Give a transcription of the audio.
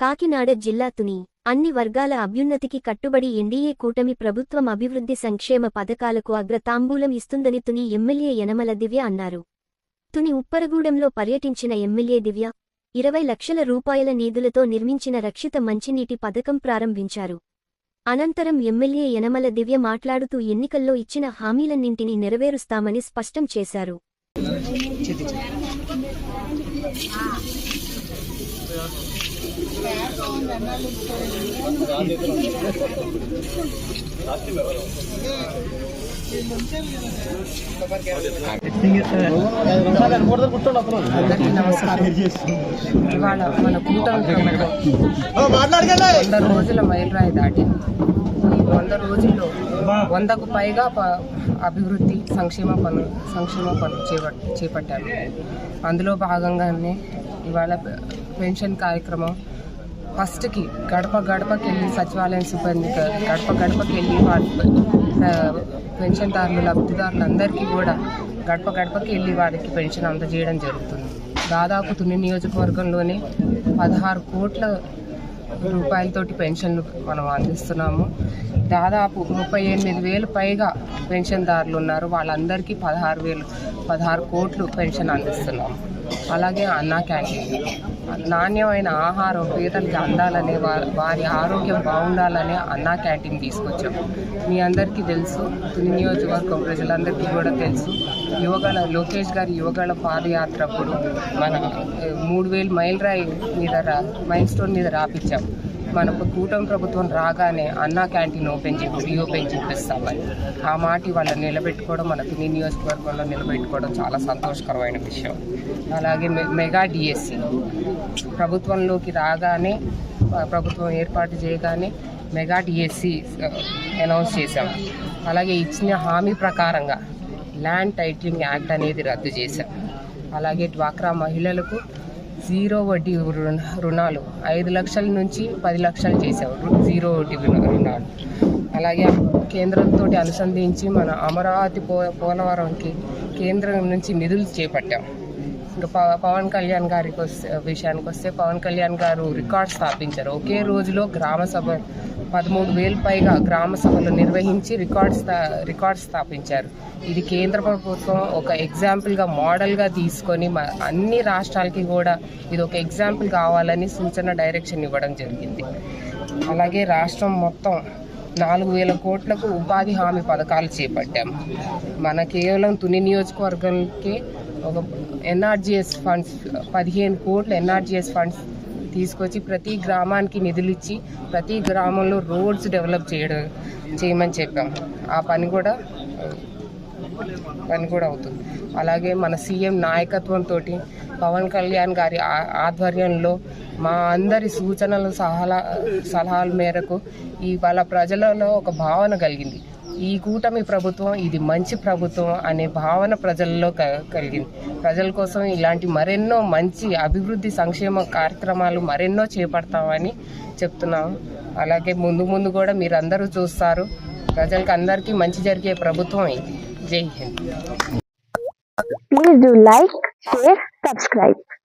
కాకినాడ జిల్లా తుని. అన్ని వర్గాల అభ్యున్నతికి కట్టుబడి ఎన్డీఏ కూటమి ప్రభుత్వం అభివృద్ధి సంక్షేమ పథకాలకు అగ్రతాంబూలం ఇస్తుందని తుని ఎమ్మెల్యే యనమల దివ్య అన్నారు. తుని ఉప్పరగూడెంలో పర్యటించిన ఎమ్మెల్యే దివ్య ఇరవై లక్షల రూపాయల నిధులతో నిర్మించిన రక్షిత మంచినీటి పథకం ప్రారంభించారు. అనంతరం ఎమ్మెల్యే యనమల దివ్య మాట్లాడుతూ ఎన్నికల్లో ఇచ్చిన హామీలన్నింటినీ నెరవేరుస్తామని స్పష్టం చేశారు. ఇవాళ మన ప్రభుత్వం వంద రోజుల మైలురాయి దాటి ఈ వంద రోజుల్లో వందకు పైగా ప- అభివృద్ధి సంక్షేమ పనులు సంక్షేమ పనులు చేపట్టారు. అందులో భాగంగానే ఇవాళ పెన్షన్ కార్యక్రమం. ఫస్ట్కి గడప గడపకి వెళ్ళి సచివాలయం సిబ్బంది గడప గడపకి వెళ్ళి వారి పెన్షన్దారులు లబ్ధిదారులందరికీ కూడా గడప గడపకి వెళ్ళి వారికి పెన్షన్ అందజేయడం జరుగుతుంది. దాదాపు తుని నియోజకవర్గంలోనే పదహారు కోట్ల రూపాయలతోటి పెన్షన్లు మనం అందిస్తున్నాము. దాదాపు ముప్పై ఎనిమిది వేలు పైగా పెన్షన్దారులు ఉన్నారు. వాళ్ళందరికీ పదహారు వేలు పదహారు కోట్లు పెన్షన్ అందిస్తున్నాం. అలాగే అన్నా క్యాంటీన్. నాణ్యమైన ఆహారం పేదలకి అందాలనే వారి ఆరోగ్యం బాగుండాలని అన్నా క్యాంటీన్ తీసుకొచ్చాం. మీ అందరికీ తెలుసు తుని నియోజకవర్గం ప్రజలందరికీ కూడా తెలుసు. యువగల లోకేష్ గారి యువగల పాదయాత్ర అప్పుడు మన మూడు వేలు మైల్ రాయి మీద రా మైల్ స్టోన్ మీద రాపించాం మన కూటమి ప్రభుత్వం రాగానే అన్నా క్యాంటీన్ ఓపెన్ చేసి రీఓపెన్ చేపిస్తామని ఆ మాట వాళ్ళని నిలబెట్టుకోవడం మన తుని నియోజకవర్గంలో నిలబెట్టుకోవడం చాలా సంతోషకరమైన విషయం. అలాగే మెగా డిఎస్సి. ప్రభుత్వంలోకి రాగానే ప్రభుత్వం ఏర్పాటు చేయగానే మెగా డిఎస్సి అనౌన్స్ చేశాం. అలాగే ఇచ్చిన హామీ ప్రకారంగా ల్యాండ్ టైటిలింగ్ యాక్ట్ అనేది రద్దు చేశాం. అలాగే డ్వాక్రా మహిళలకు జీరో వడ్డీ రుణ రుణాలు. ఐదు లక్షల నుంచి పది లక్షలు చేసాం జీరో వడ్డీ రుణాలు. అలాగే కేంద్రంతో అనుసంధించి మన అమరావతి పో పోలవరంకి కేంద్రం నుంచి నిధులు చేపట్టాం. ఇంకా పవన్ కళ్యాణ్ గారికి వస్తే విషయానికి వస్తే పవన్ కళ్యాణ్ గారు రికార్డ్ స్థాపించారు. ఒకే రోజులో గ్రామ సభ పదమూడు వేలు పైగా గ్రామ సభలు నిర్వహించి రికార్డ్ స్థా రికార్డ్ స్థాపించారు. ఇది కేంద్ర ప్రభుత్వం ఒక ఎగ్జాంపుల్గా మోడల్గా తీసుకొని మ- అన్ని రాష్ట్రాలకి కూడా ఇది ఒక ఎగ్జాంపుల్ కావాలని సూచన డైరెక్షన్ ఇవ్వడం జరిగింది. అలాగే రాష్ట్రం మొత్తం నాలుగు వేల కోట్లకు ఉపాధి హామీ పథకాలు చేపట్టాం. మన కేవలం తుని నియోజకవర్గంకి ఒక ఎన్ఆర్జిఎస్ ఫండ్స్ పదిహేను కోట్ల ఎన్ఆర్జిఎస్ ఫండ్స్ తీసుకొచ్చి ప్రతి గ్రామానికి నిధులు ఇచ్చి ప్రతి గ్రామంలో రోడ్స్ డెవలప్ చేయడం చేయమని చెప్పాం. ఆ పని కూడా పని కూడా అవుతుంది. అలాగే మన సీఎం నాయకత్వంతో పవన్ కళ్యాణ్ గారి ఆ- ఆధ్వర్యంలో మా అందరి సూచనలు సలహా సలహాల మేరకు ఇవాళ ప్రజలలో ఒక భావన కలిగింది. ఈ కూటమి ప్రభుత్వం ఇది మంచి ప్రభుత్వం అనే భావన ప్రజల్లో క- కలిగింది. ప్రజల కోసం ఇలాంటి మరెన్నో మంచి అభివృద్ధి సంక్షేమ కార్యక్రమాలు మరెన్నో చేపడతామని చెప్తున్నాము అలాగే ముందు ముందు కూడా మీరందరూ చూస్తారు. ప్రజలకు అందరికీ మంచి జరిగే ప్రభుత్వం ఇది. జై Hind. Please do like, share, subscribe.